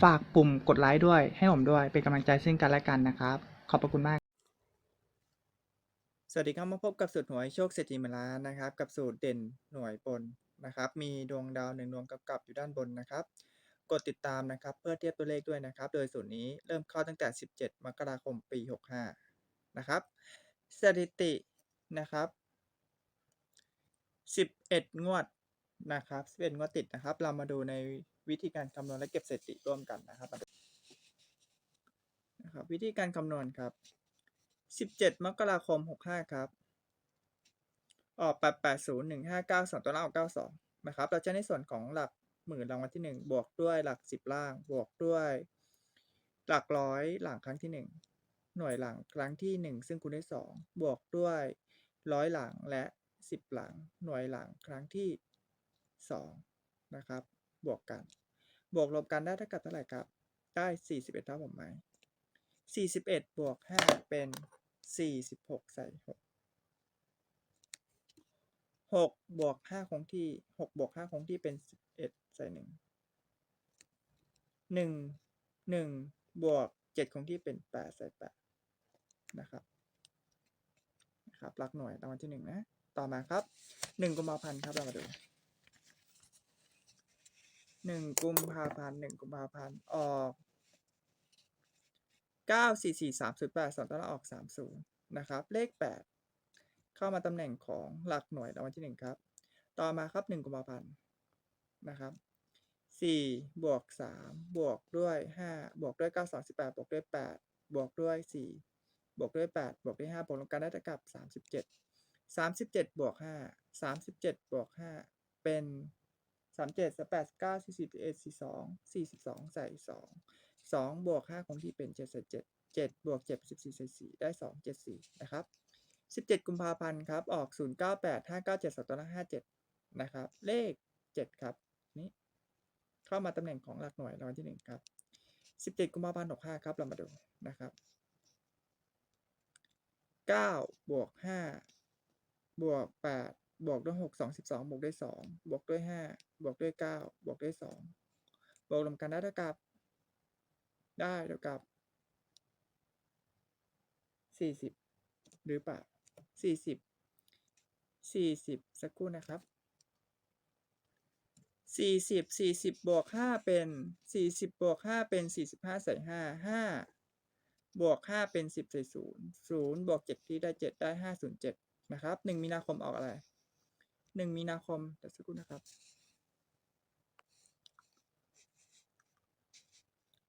ฝากปุ่มกดไลค์ด้วย ให้ผมด้วย เป็นกำลังใจซึ่งกันและกันนะครับ ขอบพระคุณมาก สวัสดีครับมาพบกับสูตรหวยโชคเศรษฐีมื่นล้านนะครับ กับสูตรเด่นหน่วยบนนะครับ มีดวงดาวหนึ่งดวงกำกับอยู่ด้านบนนะครับ กดติดตามนะครับ เพื่อเทียบตัวเลขด้วยนะครับ โดยสูตรนี้เริ่มเข้าตั้งแต่ 17 มกราคมปี 65 นะครับ สถิตินะครับ 11 งวดนะครับ11 งวดติดนะครับ เรามาดูใน วิธีการคำนวณและเก็บสถิติร่วมกันนะครับนะครับ วิธีการคำนวณครับ 17 มกราคม 65 ครับ ออก 880 1592ตัวล่างออก92 นะครับ เราจะในส่วนของหลักหมื่นรางวัลที่ 1 บวกด้วยหลัก 10 ล่าง บวกด้วยหลักร้อยหลังครั้งที่ 1 หน่วยหลังครั้งที่ 1 ซึ่งคูณด้วย 2 บวกด้วยร้อยหลังและ 10 หลัง หน่วยหลังครั้งที่ 2 นะครับ บวกกัน บวกลบกันได้เท่ากับเท่าไหร่ครับ ได้ 41เท่าผมไหม41บวก5เป็น 46 ใส่ 6 6 บวก 5 คงที่ 6 บวก 5 คงที่เป็น 11 ใส่ 1 1 1 บวก 7 คงที่เป็น 8 ใส่ 8 นะครับนะครับหลักหน่วยรางวัลที่ 1 นะ ต่อมาครับ 1กุมภาพันธ์ครับ เรามาดู หนึ่งกุมภาพันธ์หนึ่งกุมภาพันธ์ออกเก้าสี่สี่สามศูนย์แปดสองตอนออกสามศูนย์นะครับ เลขแปดเข้ามาตำแหน่งของหลักหน่วยรางวัลที่หนึ่งครับ ต่อมาครับหนึ่งกุมภาพันธ์นะครับสี่บวกสามบวกด้วยห้าบวกด้วยเก้าสองสิบแปดบวกด้วยแปดบวกด้วยสี่บวกด้วยแปดบวกด้วยห้าบวกลงกันได้เท่ากับสามสิบเจ็ดสามสิบเจ็ดบวกห้าสามสิบเจ็ดบวกห้าเป็น สามเจ็ดสามแปดเก้าสี่สิบเอ็ดสี่สองสี่สิบสองใส่สองสองบวกห้าคงที่เป็นเจ็ดสิบเจ็ดเจ็ดบวกเจ็ดสิบสี่ใส่สี่ได้สองเจ็ดสี่นะครับสิบเจ็ดกุมภาพันธ์ครับออกศูนย์เก้าแปดห้าเก้าเจ็ดสองตัวละห้าเจ็ดนะครับ เลขเจ็ดครับนี้เข้ามาตำแหน่งของหลักหน่วยรางวัลที่หนึ่งครับสิบเจ็ดกุมภาพันธ์หกห้าครับเรามาดูนะครับเก้าบวกห้าบวกแปด บวกด้วยหกสองสิบสองบวกด้วยสองบวกด้วยห้าบวกด้วยเก้าบวกด้วยสองบวกรวมกันได้เท่ากับ ได้เท่ากับสี่สิบหรือเปล่าสี่สิบสี่สิบสักครู่นะครับสี่สิบสี่สิบบวกห้าเป็นสี่สิบบวกห้าเป็นสี่สิบห้าใส่ห้าห้าบวกห้าเป็นสิบใส่ศูนย์ศูนย์บวกเจ็ดที่ได้เจ็ดได้ห้าศูนย์เจ็ดนะครับหนึ่งมีนาคมออกอะไร หนึ่งมีนาคมแต่สกครู่นะครับ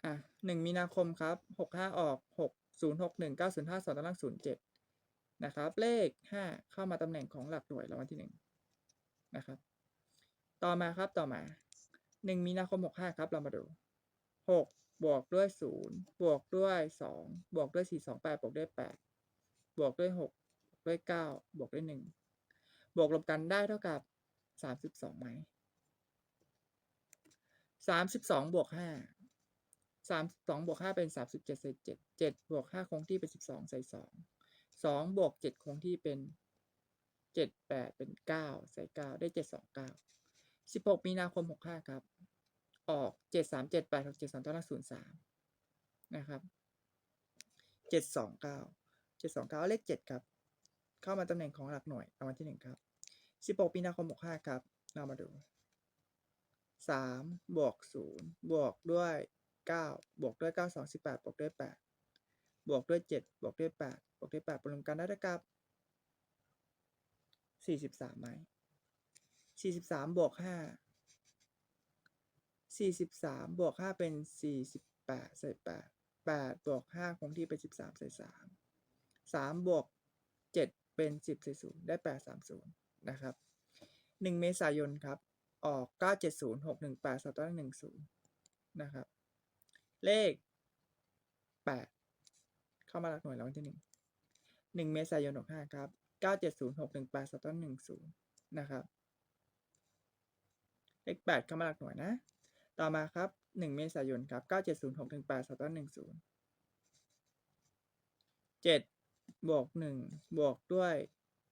อะหนึ่งมีนาคมครับหกห้าออกหกศูนย์หกหนึ่งเก้าศูนย์ห้าสองตำแหน่งศูนย์เจ็ดนะครับ เลขห้าเข้ามาตำแหน่งของหลักหน่วยรางวัลที่หนึ่งนะครับ ต่อมาครับต่อมาหนึ่งมีนาคมหกห้าครับ เรามาดูหกบวกด้วยศูนย์บวกด้วยสองบวกด้วยสี่สองแปดบวกด้วยแปดบวกด้วยหกบวกด้วยเก้าบวกด้วยหนึ่ง บวกลบกันได้เท่ากับ32ไหม32บวก5 32บวก5เป็น37ใส่7 7บวก5คงที่เป็น12ใส่2 2บวก7คงที่เป็น7 8เป็น9ใส่9ได้7 2 9 16มีนาคม65ครับ ออก7 3 7 8 6 7 2ตัวละ03นะครับ7 2 9 7 2 9เลข7ครับ เข้ามาตำแหน่งของหลักหน่วยรางวัลที่1ครับ16มีนาคม65ครับ เรามาดู3บวก0บวกด้วย9บวกด้วย9 2 18บแปดบวกด้วย8บวกด้วย7บวกด้วย8บวกด้วย8รวมกันได้เท่ากับสี่สิบสามไหมสี่สิบสามบวกห้าสี่สิบสามบวกห้าเป็นสี่สิบแปดใส่แปดแปดบวกห้าคงที่เป็นสิบสามใส่สามสามบวกเจ็ด เป็น 1040 ได้ 830 นะครับ 1 เมษายนครับ ออก 970 618 310 นะครับ เลข 8 เข้ามาหลักหน่วยรางวัลที่ 1 1 เมษายน 65 ครับ 970 618 310 นะครับ เลข 8 เข้ามาหลักหน่วยนะ ต่อมาครับ 1 เมษายน ครับ 970 618 310 7 บวกหนึ่งบวกด้วย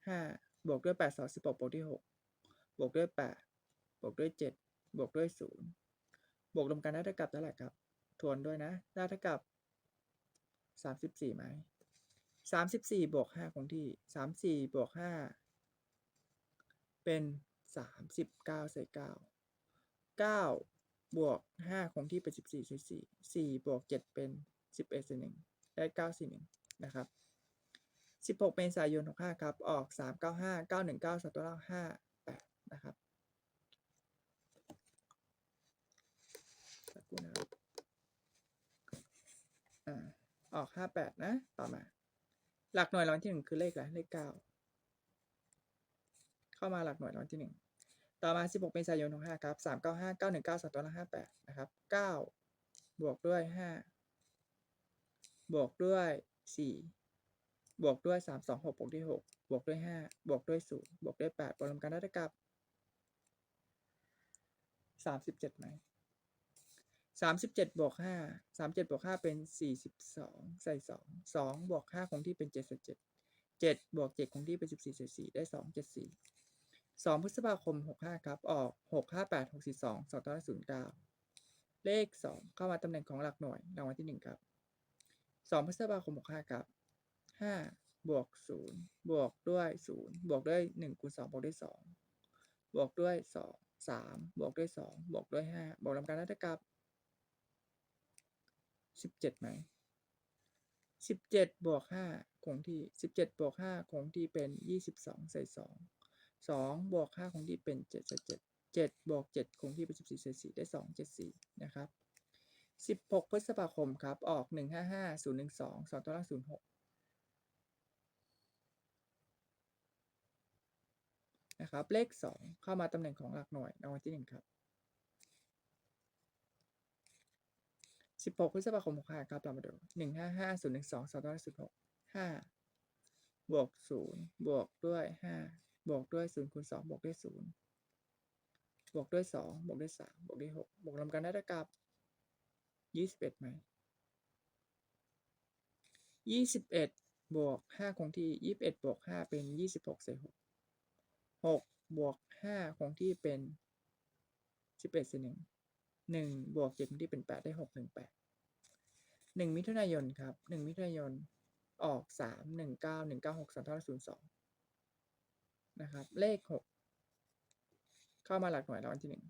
ห้าบวกด้วยแปดสองสิบหกบวกด้วยหกบวกด้วยแปดบวกด้วยเจ็ดบวกด้วยศูนย์บวกรวมกันได้เท่ากับเท่าไหร่ครับ ทวนด้วยนะ ได้เท่ากับสามสิบสี่ไหมสามสิบสี่บวกห้าคงที่สามสี่บวกห้าเป็นสามสิบเก้าใส่เก้าเก้าบวกห้าคงที่เป็นสิบสี่ใส่สี่สี่บวกเจ็ดเป็นสิบเอ็ดใส่หนึ่งได้เก้าสี่หนึ่งนะครับ สิบหกเมษายนหกห้าครับ ออกสามเก้าห้าเก้าหนึ่งเก้าสองตัวล่างห้าแปดนะครับสักครู่นะอ่าออกห้าแปดนะ ต่อมา หลักหน่วยรางวัลที่หนึ่งคือเลขอะไร เลขเก้าเข้ามาหลักหน่วยรางวัลที่หนึ่งต่อมาสิบหกเมษายนหกห้าครับสามเก้าห้าเก้าหนึ่งเก้าสองตัวละห้าแปดนะครับเก้าบวกด้วยห้าบวกด้วยสี่ บวกด้วยสามสองหกบวกด้วยหกบวกด้วยห้าบวกด้วยศูนย์บวกด้วยแปดบวกรวมกันได้เท่ากับสามสิบเจ็ดไหมสามสิบเจ็ดบวกห้าสามเจ็ดบวกห้าเป็นสี่สิบสองใส่สองสองบวกห้าคงที่เป็นเจ็ดใส่เจ็ดเจ็ดบวกเจ็ดคงที่เป็นสิบสี่ใส่สี่ได้สองเจ็ดสี่สองพฤษภาคมหกห้าครับ ออกหกห้าแปดหกสี่สองสองตัวศูนย์เก้าเลขสองเข้ามาตำแหน่งของหลักหน่วยรางวัลที่หนึ่งครับสองพฤษภาคมหกห้าครับ ห้าบวกศูนย์บวกด้วยศูนย์บวกด้วยหนึ่งคูณสองบวกด้วยสองบวกด้วยสองสามบวกด้วยสองบวกด้วยห้าบวกรวมกันได้เท่ากับสิบเจ็ดไหมสิบเจ็ดบวกห้าคงที่สิบเจ็ดบวกห้าคงที่เป็นยี่สิบสองใส่สองสองบวกห้าคงที่เป็นเจ็ดใส่เจ็ดเจ็ดบวกเจ็ดคงที่เป็นสิบสี่ใส่สี่ได้สองเจ็ดสี่นะครับสิบหกพฤษภาคมครับออกหนึ่งห้าห้าศูนย์หนึ่งสองสองตัวล่างศูนย์หก นะครับ เลขสองเข้ามาตำแหน่งของหลักหน่วยรางวัลที่หนึ่งครับสิบหกพฤษภาคมหกห้าครับเรามาดูหนึ่งห้าห้าศูนย์หนึ่งสองสองร้อยสิบหกห้าบวกศูนย์บวกด้วยห้าบวกด้วยศูนย์คูณสองบวกด้วยศูนย์บวกด้วยสองบวกด้วยสามบวกด้วยหกบวกรวมกันได้เท่ากับยี่สิบเอ็ดไหมยี่สิบเอ็ดบวกห้าคงที่ยี่สิบเอ็ดบวกห้าเป็นยี่สิบหกใส่ หกบวกห้าคงที่เป็นสิบเอ็ดใส่หนึ่งหนึ่งบวกเจ็ดคงที่เป็นแปดได้หกหนึ่งแปดหนึ่งมิถุนายนครับหนึ่งมิถุนายนออกสามหนึ่งเก้าหนึ่งเก้าหกสามเท่าศูนย์สองนะครับ เลขหกเข้ามาหลักหน่วยรางวัลที่หนึ่ง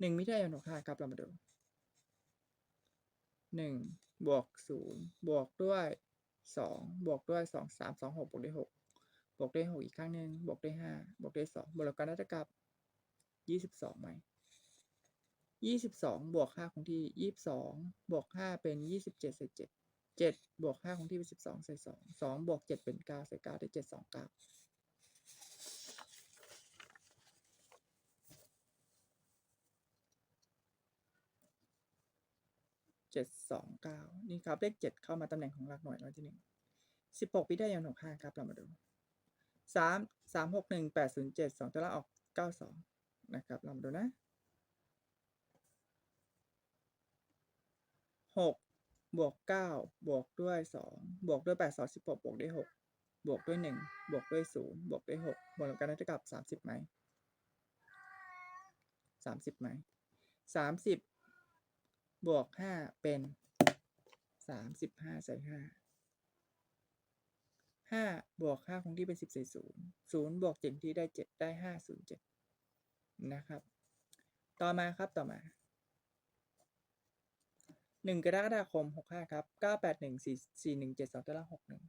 หนึ่งมิถุนายนหกห้าครับเรามาดูหนึ่งบวกศูนย์บวกด้วยสองบวกด้วยสองสามสองหกบวกด้วยหก บวกด้วยหกอีกครั้งหนึ่งบวกด้วยห้าบวกด้วยสองบวกกันได้เท่ากับยี่สิบสองไหมยี่สิบสองบวกห้าคงที่ยี่สิบสองบวกห้าเป็นยี่สิบเจ็ดใส่เจ็ดเจ็ดบวกห้าคงที่เป็นสิบสองใส่สองสองบวกเจ็ดเป็นเก้าใส่เก้าได้เจ็ดสองเก้าเจ็ดสองเก้านี่ครับเลขเจ็ดเข้ามาตำแหน่งของหลักหน่วยร้อยที่หนึ่งสิบหกพิได้ยังหกห้าครับเรามาดู สามสามหกหนึ่งแปดศูนย์เจ็ดสองตัวละออกเก้าสองนะครับเรามาดูนะหกบวกเก้าบวกด้วยสองบวกด้วยแปดสองสิบหกบวกด้วยหกบวกด้วยหนึ่งบวกด้วยศูนย์บวกด้วยหกบวกกันได้เท่ากับสามสิบไหมสามสิบไหมสามสิบบวกห้าเป็นสามสิบห้าใส่ห้า ห้าบวกห้าคงที่เป็นสิบใส่ศูนย์ศูนย์บวกเจ็ดที่ได้เจ็ดได้ห้าศูนย์เจ็ดนะครับ ต่อมาครับต่อมาหนึ่งกรกฎาคมหกห้าครับเก้าแปดหนึ่งสี่สี่หนึ่งเจ็ดสองตารางหกหนึ่ง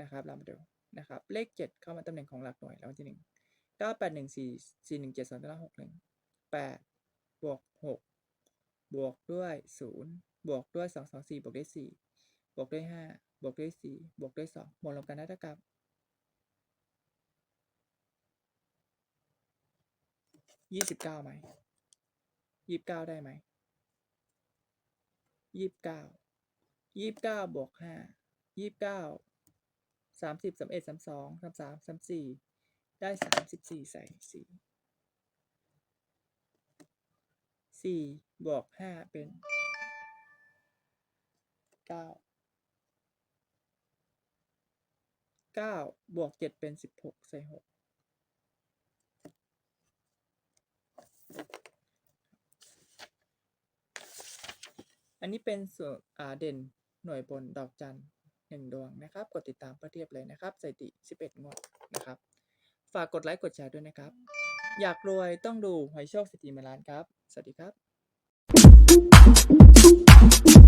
นะครับเรามาดูนะครับ เลขเจ็ดเข้ามาตำแหน่งของหลักหน่วยแล้วที่หนึ่งเก้าแปดหนึ่งสี่สี่หนึ่งเจ็ดสองตัวละหกหนึ่งแปดบวกหกบวกด้วยศูนย์บวกด้วยสองสองสี่บวกด้วยสี่บวกด้วยห้า บวกด้วยสี่บวกด้วยสองบวกรวมกันได้เท่ากับยี่สิบเก้าไหมยี่สิบเก้าได้ไหมยี่สิบเก้ายี่สิบเก้าบวกห้ายี่สิบเก้าสามสิบสามเอ็ดสามสองสามสามสามสี่ได้สามสิบสี่ใส่สี่สี่บวกห้าเป็นเก้า เก้าบวกเจ็ดเป็นสิบหกใส่หกอันนี้เป็นส่วนอาเด่นหน่วยบนดอกจันหนึ่งดวงนะครับ กดติดตามเพื่อเทียบเลยนะครับสถิติ 11 งวดนะครับ ฝากกดไลค์กดแชร์ด้วยนะครับ อยากรวยต้องดูหอยโชคสถิติมาล้านครับ สวัสดีครับ